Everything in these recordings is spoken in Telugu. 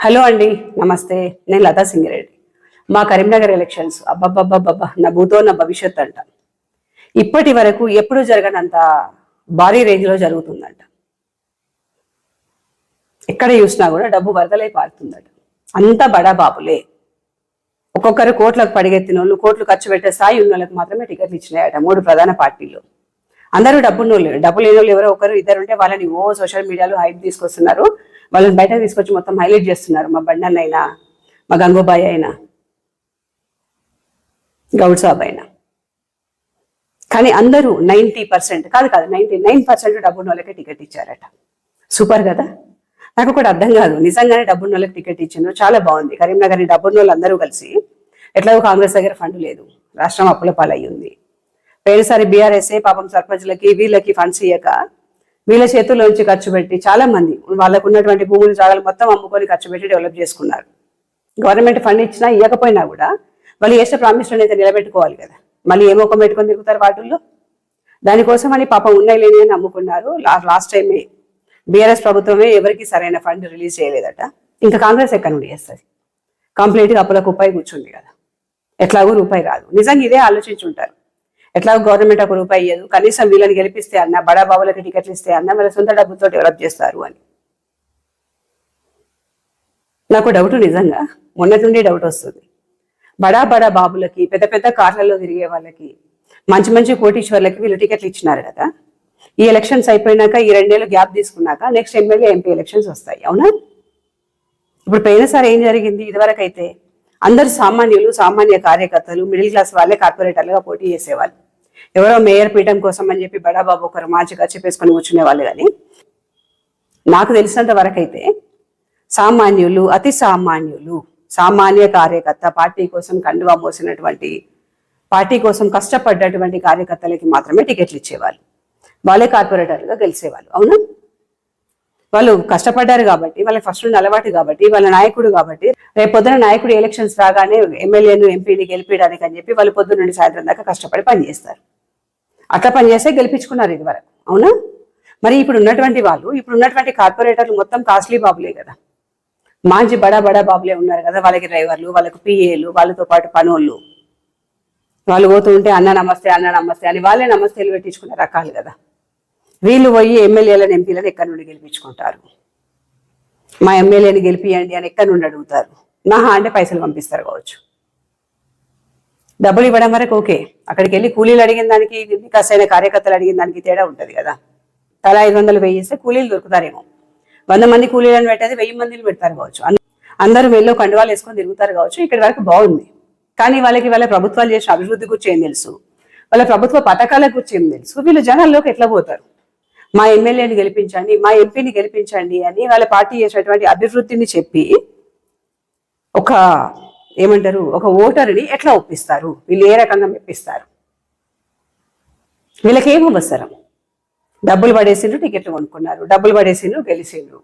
హలో అండి నమస్తే. నేను లతా సింగిరెడ్డి. మా కరీంనగర్ ఎలక్షన్స్ అబ్బబ్బబ్బబ్బబ్బా నా భూతో నా భవిష్యత్ అంట. ఇప్పటి వరకు ఎప్పుడు జరగనంత భారీ రేంజ్లో జరుగుతుందంట. ఎక్కడ చూసినా కూడా డబ్బు వరదలై పారుతుందట. అంత బడా బాబులే ఒక్కొక్కరు కోట్లకు పడిగెత్తిన వాళ్ళు కోట్లు ఖర్చు పెట్టే స్థాయి ఉన్న వాళ్ళకి మాత్రమే టికెట్లు ఇచ్చినాయట మూడు ప్రధాన పార్టీలు. అందరూ డబ్బున్న వాళ్ళు డబ్బు లేని వాళ్ళు ఎవరో ఒకరు ఇద్దరు ఉంటే వాళ్ళని ఓ సోషల్ మీడియాలో హైప్ తీసుకొస్తున్నారు. వాళ్ళని బయటకు తీసుకొచ్చి మొత్తం హైలైట్ చేస్తున్నారు. మా బండన్ అయినా మా గంగూబాయి అయినా గౌడ్ సాబ్ అయినా. కానీ అందరూ నైంటీ పర్సెంట్ కాదు కాదు నైంటీ నైన్ పర్సెంట్ డబ్బున్న వాళ్ళకే టికెట్ ఇచ్చారట. సూపర్ కదా? నాకు కూడా అర్థం కాదు. నిజంగానే డబ్బున్న వాళ్ళకి టికెట్ ఇచ్చిండ్రు. చాలా బాగుంది. కరీంనగర్ డబ్బున్న వాళ్ళు అందరూ కలిసి ఎట్లాగో కాంగ్రెస్ దగ్గర ఫండ్ లేదు. రాష్ట్రం అప్పుల పాలయ్యింది. పోయినసారి బీఆర్ఎస్ఏ పాపం సర్పంచ్లకి వీళ్ళకి ఫండ్స్ ఇయ్యక వీళ్ళ చేతుల్లోంచి ఖర్చు పెట్టి చాలా మంది వాళ్ళకు ఉన్నటువంటి భూములు జాగాలు మొత్తం అమ్ముకొని ఖర్చు పెట్టి డెవలప్ చేసుకున్నారు. గవర్నమెంట్ ఫండ్ ఇచ్చినా ఇవ్వకపోయినా కూడా వాళ్ళు చేసిన ప్రామిస్లను అయితే నిలబెట్టుకోవాలి కదా. మళ్ళీ ఏ ముఖం పెట్టుకొని తిరుగుతారు వాటిల్లో. దానికోసం అని పాపం ఉన్నాయి లేని అని అమ్ముకున్నారు లాస్ట్ టైమే బీఆర్ఎస్ ప్రభుత్వమే ఎవరికి సరైన ఫండ్ రిలీజ్ చేయలేదట. ఇంకా కాంగ్రెస్ ఎక్కడ నుండి చేస్తుంది? కంప్లీట్గా అప్పులకు రూపాయి కూర్చుంది కదా. ఎట్లాగో రూపాయి రాదు నిజంగా ఇదే ఆలోచించుంటారు. ఎట్లా గవర్నమెంట్ ఒక రూపాయి ఇయ్యదు. కనీసం వీళ్ళని గెలిపిస్తే అన్న బడా బాబులకి టికెట్లు ఇస్తే అన్న వాళ్ళ సొంత డబ్బుతో డెవలప్ చేస్తారు అని. నాకు డౌట్ నిజంగా. మొన్నటి నుండి డౌట్ వస్తుంది. బడా బడా బాబులకి పెద్ద పెద్ద కార్లలో తిరిగే వాళ్ళకి మంచి మంచి కోటీశ్వర్లకి వీళ్ళు టికెట్లు ఇచ్చినారు కదా. ఈ ఎలక్షన్స్ అయిపోయినాక ఈ రెండేళ్ళు గ్యాప్ తీసుకున్నాక నెక్స్ట్ ఎమ్మెల్యే ఎంపీ ఎలక్షన్స్ వస్తాయి అవునా? ఇప్పుడు పోయినసారి ఏం జరిగింది? ఇదివరకైతే అందరు సామాన్యులు సామాన్య కార్యకర్తలు మిడిల్ క్లాస్ వాళ్ళే కార్పొరేటర్లుగా పోటీ చేసేవాళ్ళు. ఎవరో మేయర్ పీఠం కోసం అని చెప్పి బడాబాబు ఒకరు మంచిగా చెప్పేసుకొని కూర్చునే వాళ్ళు కానీ నాకు తెలిసినంత వరకైతే సామాన్యులు అతి సామాన్యులు సామాన్య కార్యకర్త పార్టీ కోసం కండువా మోసినటువంటి పార్టీ కోసం కష్టపడ్డటువంటి కార్యకర్తలకి మాత్రమే టికెట్లు ఇచ్చేవాళ్ళు. వాళ్ళే కార్పొరేటర్లుగా గెలిచేవాళ్ళు అవునా? వాళ్ళు కష్టపడ్డారు కాబట్టి వాళ్ళ ఫస్ట్ నుండి అలవాటు కాబట్టి వాళ్ళ నాయకుడు కాబట్టి రేపు పొద్దున నాయకుడు ఎలక్షన్స్ రాగానే ఎమ్మెల్యేను ఎంపీని గెలిపించడానికి అని చెప్పి వాళ్ళు పొద్దున్న నుండి సాయంత్రం దాకా కష్టపడి పనిచేస్తారు అట్లా పనిచేస్తే గెలిపించుకున్నారు ఇది వరకు అవునా? మరి ఇప్పుడు ఉన్నటువంటి వాళ్ళు ఇప్పుడు ఉన్నటువంటి కార్పొరేటర్లు మొత్తం కాస్ట్లీ బాబులే కదా. మాంచి బడా బడా బాబులే ఉన్నారు కదా వాళ్ళకి డ్రైవర్లు వాళ్ళకి పిఏలు వాళ్ళతో పాటు పనులు వాళ్ళు పోతూ ఉంటే అన్న నమస్తే అన్న నమస్తే అని వాళ్ళే నమస్తేలు పెట్టించుకునే రకాలు కదా. వీళ్ళు పోయి ఎమ్మెల్యేలను ఎంపీలను ఎక్కడి నుండి గెలిపించుకుంటారు? మా ఎమ్మెల్యేని గెలిపియండి అని ఎక్కడి నుండి అడుగుతారు? నాహా అంటే పైసలు పంపిస్తారు కావచ్చు. డబ్బులు ఇవ్వడం వరకు ఓకే. అక్కడికి వెళ్ళి కూలీలు అడిగిన దానికి వికాసైన కార్యకర్తలు అడిగిన దానికి తేడా ఉంటుంది కదా. తల ఐదు వందలు వేయిస్తే కూలీలు దొరుకుతారేమో. వంద మంది కూలీలను పెట్టేది వెయ్యి మందిని పెడతారు కావచ్చు. అందరూ వెళ్ళో కండువాలు వేసుకొని తిరుగుతారు కావచ్చు. ఇక్కడి వరకు బాగుంది. కానీ వాళ్ళకి వాళ్ళ ప్రభుత్వాలు చేసిన అభివృద్ధి గురించి ఏం తెలుసు? వాళ్ళ ప్రభుత్వ పథకాల గురించి ఏం తెలుసు? వీళ్ళు జనాల్లోకి ఎట్లా పోతారు? మా ఎమ్మెల్యేని గెలిపించండి మా ఎంపీని గెలిపించండి అని వాళ్ళ పార్టీ చేసినటువంటి అభివృద్ధిని చెప్పి ఒక ఏమంటారు ఒక ఓటరుని ఎట్లా ఒప్పిస్తారు? వీళ్ళు ఏ రకంగా మెప్పిస్తారు? వీళ్ళకేం అవసరం? డబ్బులు పడేసిండ్రు టికెట్లు కొనుక్కున్నారు. డబ్బులు పడేసిండ్రు గెలిచిండ్రు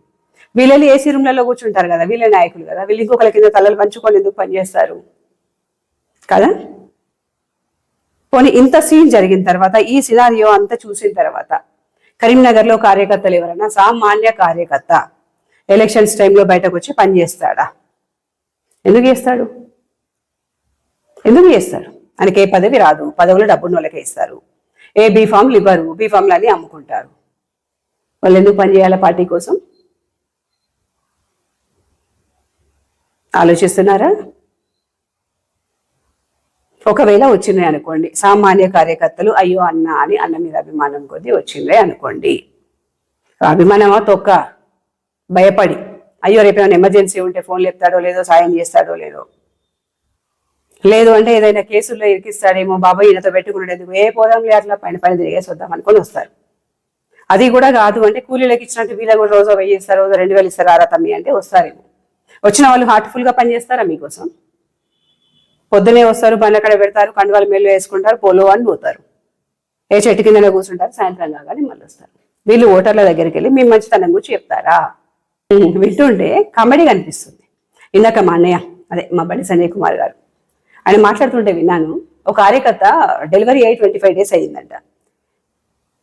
వీళ్ళు ఏసీ రూమ్లలో కూర్చుంటారు కదా వీళ్ళే నాయకులు కదా వీళ్ళు ఇంకొకరి కింద తలలు పంచుకొని ఎందుకు పనిచేస్తారు కదా? పోనీ ఇంత సీన్ జరిగిన తర్వాత ఈ సినారియో అంతా చూసిన తర్వాత కరీంనగర్లో కార్యకర్తలు ఎవరైనా సామాన్య కార్యకర్త. ఎలక్షన్స్ టైంలో బయటకు వచ్చి పని చేస్తాడా? ఎందుకు చేస్తాడు? ఎందుకు చేస్తాడు ఆయనకి ఏ పదవి రాదు. పదవులు డబ్బున్న వాళ్ళకే ఇస్తారు. ఏ బీఫామ్లు ఇవ్వరు. బీఫామ్లు అని అమ్ముకుంటారు. వాళ్ళు ఎందుకు పనిచేయాలి పార్టీ కోసం? ఆలోచిస్తున్నారా? ఒకవేళ వచ్చినాయి అనుకోండి. సామాన్య కార్యకర్తలు అయ్యో అన్న అని అన్న మీద అభిమానం కొద్దీ వచ్చిందే అనుకోండి. అభిమానమా తొక్క? భయపడి. అయ్యో రేపు ఏమైనా ఎమర్జెన్సీ ఉంటే ఫోన్ లేపుతాడో లేదో సాయం చేస్తాడో లేదో? లేదు అంటే ఏదైనా కేసుల్లో ఇరికిస్తాడేమో బాబాయ్ ఈయనతో పెట్టుకున్నాడు ఎందుకు? ఏ పోదాంలే అట్లా పైన పైన తిరిగేసి వద్దాం అనుకొని వస్తారు. అది కూడా కాదు అంటే కూలీలకు ఇచ్చినట్టు వీళ్ళకి కూడా రోజు వెయ్యి ఇస్తారు రోజు రెండు వేలు ఇస్తారు ఆరా తమ్మి అంటే వస్తారేమో. వచ్చిన వాళ్ళు హార్ట్ఫుల్గా పనిచేస్తారా మీకోసం? పొద్దునే వస్తారు బండ్ల కడ పెడతారు కండువాలు మేలు వేసుకుంటారు పోలో అని పోతారు. ఏ చెట్టు కిందనే కూర్చుంటారు సాయంత్రం కాగానే మళ్ళీ వస్తారు. వీళ్ళు ఓటర్ల దగ్గరికి వెళ్ళి మీ మంచితనం గురించి చెప్తారా? వింటుంటే కామెడీ కనిపిస్తుంది. ఇందాక మా అన్నయ్య అదే మా బండి సంజయ్ కుమార్ గారు ఆయన మాట్లాడుతుంటే విన్నాను ఒక కార్యకర్త డెలివరీ అయ్యి ట్వంటీ ఫైవ్ డేస్ అయ్యిందంట.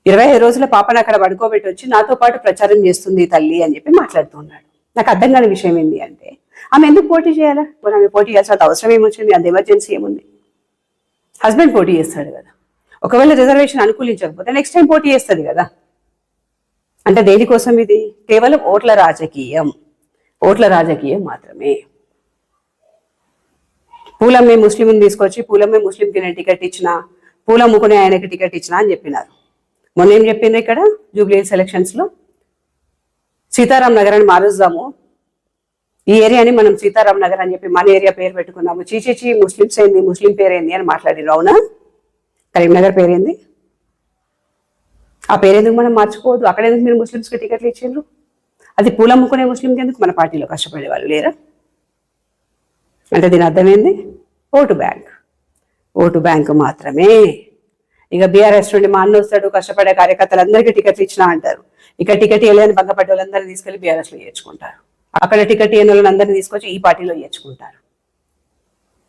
ఇరవై ఐదు రోజుల పాపను అక్కడ పడుకోబెట్టి వచ్చి నాతో పాటు ప్రచారం చేస్తుంది తల్లి అని చెప్పి మాట్లాడుతూ ఉన్నాడు. నాకు అర్థం కాని విషయం ఏంటి అంటే ఆమె ఎందుకు పోటీ చేయాలా? పోనీ ఆమె పోటీ చేయాల్సిన అవసరం ఏమొచ్చింది? అంత ఎమర్జెన్సీ ఏముంది? హస్బెండ్ పోటీ చేస్తాడు కదా. ఒకవేళ రిజర్వేషన్ అనుకూలించకపోతే నెక్స్ట్ టైం పోటీ చేస్తుంది కదా. అంటే దేనికోసం ఇది? కేవలం ఓట్ల రాజకీయం. ఓట్ల రాజకీయం మాత్రమే. పూలమ్మే ముస్లింని తీసుకొచ్చి పూలమ్మే ముస్లింకి నేను టికెట్ ఇచ్చిన పూలమ్ముకునే ఆయనకి టికెట్ ఇచ్చిన అని చెప్పినారు. మొన్న ఏం చెప్పింది ఇక్కడ? జూబ్లీ సెలక్షన్స్లో? సీతారాం నగరాన్ని మారుద్దాము. ఈ ఏరియాని మనం సీతారాం నగర్ అని చెప్పి మన ఏరియా పేరు పెట్టుకున్నాము. చీచీచి ముస్లిమ్స్ ఏంది? ముస్లిం పేరేంది అని మాట్లాడిరు అవునా? కరీంనగర్ పేరేంది? ఆ పేరెందుకు మనం మార్చుకోవద్దు అక్కడ ఎందుకు మీరు ముస్లిమ్స్కి టికెట్లు ఇచ్చిండ్రు? అది పూలమ్ముకునే ముస్లింకి ఎందుకు మన పార్టీలో కష్టపడే వాళ్ళు లేరా? అంటే దీని అర్థమైంది ఓటు బ్యాంక్. ఓటు బ్యాంక్ మాత్రమే. ఇక బీఆర్ఎస్ నుండి మా అన్న వస్తాడు కష్టపడే కార్యకర్తలందరికీ టికెట్లు ఇచ్చినా అంటారు. ఇక టికెట్ ఇవ్వలేని భంగపడ్డ వాళ్ళందరినీ తీసుకెళ్ళి బీఆర్ఎస్లో చేర్చుకుంటారు. అక్కడ టికెట్ ఏనులను అందరినీ తీసుకొచ్చి ఈ పార్టీలో చేర్చుకుంటారు.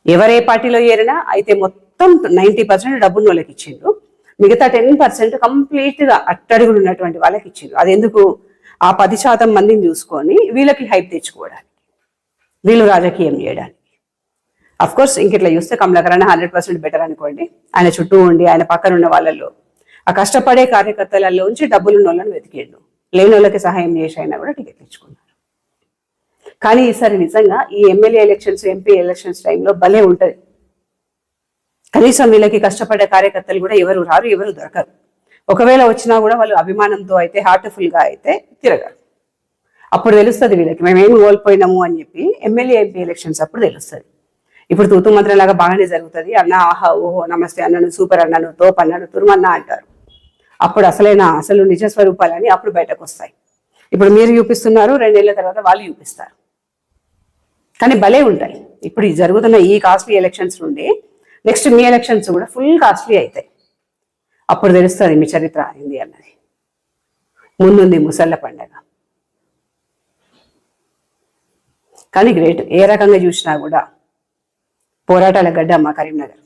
ఎవరే పార్టీలో ఏరినా అయితే మొత్తం నైంటీ పర్సెంట్ డబ్బును వాళ్ళకి ఇచ్చిండ్రు. మిగతా టెన్ పర్సెంట్ కంప్లీట్గా అట్టడుగులు ఉన్నటువంటి వాళ్ళకి ఇచ్చిండ్రు. అది ఎందుకు? ఆ పది శాతం మందిని చూసుకొని వీళ్ళకి హైప్ తెచ్చుకోవడానికి వీళ్ళు రాజకీయం చేయడానికి. అఫ్ కోర్స్ ఇంక ఇట్లా చూస్తే కమలాకరణ హండ్రెడ్ పర్సెంట్ బెటర్ అనుకోండి. ఆయన చుట్టూ ఉండి ఆయన పక్కన ఉన్న వాళ్ళలో ఆ కష్టపడే కార్యకర్తలలో ఉంచి డబ్బులు ఉన్న వాళ్ళని వెతికేళ్ళు లేని వాళ్ళకి సహాయం చేసి అయినా కూడా టికెట్ తెచ్చుకున్నారు కానీ ఈసారి నిజంగా ఈ ఎమ్మెల్యే ఎలక్షన్స్ ఎంపీ ఎలక్షన్స్ టైంలో భలే ఉంటుంది. కనీసం వీళ్ళకి కష్టపడే కార్యకర్తలు కూడా ఎవరు రారు ఎవరు దొరకరు. ఒకవేళ వచ్చినా కూడా వాళ్ళు అభిమానంతో అయితే హార్ట్ఫుల్గా అయితే తిరగరు. అప్పుడు తెలుస్తుంది వీళ్ళకి మేమేమి కోల్పోయినాము అని చెప్పి ఎమ్మెల్యే ఎంపీ ఎలక్షన్స్ అప్పుడు తెలుస్తుంది. ఇప్పుడు తూతు మంత్రం లాగా బాగానే జరుగుతుంది. అన్న ఆహా ఓహో నమస్తే అన్నను సూపర్ అన్నను తోప్ అన్నను తురుమన్న అంటారు. అప్పుడు అసలైన అసలు నిజ స్వరూపాలని అప్పుడు బయటకు వస్తాయి. ఇప్పుడు మీరు చూపిస్తున్నారు రెండేళ్ళ తర్వాత వాళ్ళు చూపిస్తారు. కానీ భలే ఉంటాయి. ఇప్పుడు జరుగుతున్న ఈ కాస్ట్లీ ఎలక్షన్స్ నుండి నెక్స్ట్ మీ ఎలక్షన్స్ కూడా ఫుల్ కాస్ట్లీ అవుతాయి. అప్పుడు తెలుస్తుంది మీ చరిత్ర ఏంది అన్నది. ముందుంది ముసళ్ళ పండగ. కానీ గ్రేట్ ఏ రకంగా చూసినా కూడా పోరాటాల గడ్డ మా కరీంనగర్.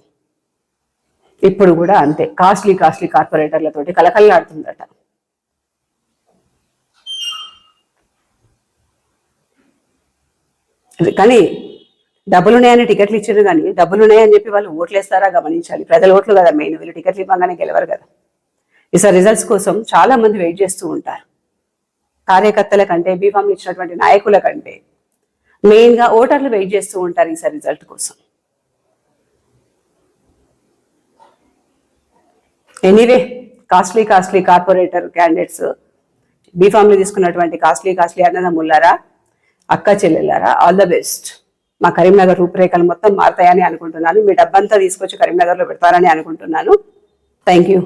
ఇప్పుడు కూడా అంతే కాస్ట్లీ కాస్ట్లీ కార్పొరేటర్లతోటి కలకల్లాడుతుందట కానీ డబ్బులున్నాయని టికెట్లు ఇచ్చారు కానీ డబ్బులున్నాయని చెప్పి వాళ్ళు ఓట్లు వేస్తారా గమనించాలి. ప్రజల ఓట్లు కదా మెయిన్. వీళ్ళు టికెట్లు ఇవ్వగానే గెలవరు కదా. ఈసారి రిజల్ట్స్ కోసం చాలా మంది వెయిట్ చేస్తూ ఉంటారు. కార్యకర్తల కంటే బీఫామ్లు ఇచ్చినటువంటి నాయకుల కంటే మెయిన్గా ఓటర్లు వెయిట్ చేస్తూ ఉంటారు ఈసారి రిజల్ట్ కోసం. Anyway costly costly corporator candidates బీఫామ్లు తీసుకున్నటువంటి కాస్ట్లీ కాస్ట్లీ అన్నదమ్ములారా అక్క చెల్లెలారా ఆల్ ద బెస్ట్ మా కరీంనగర్ రూపురేఖలు మొత్తం మారుతాయని అనుకుంటున్నాను. మీ డబ్బంతా తీసుకొచ్చి కరీంనగర్లో పెడతారని అనుకుంటున్నాను. Thank you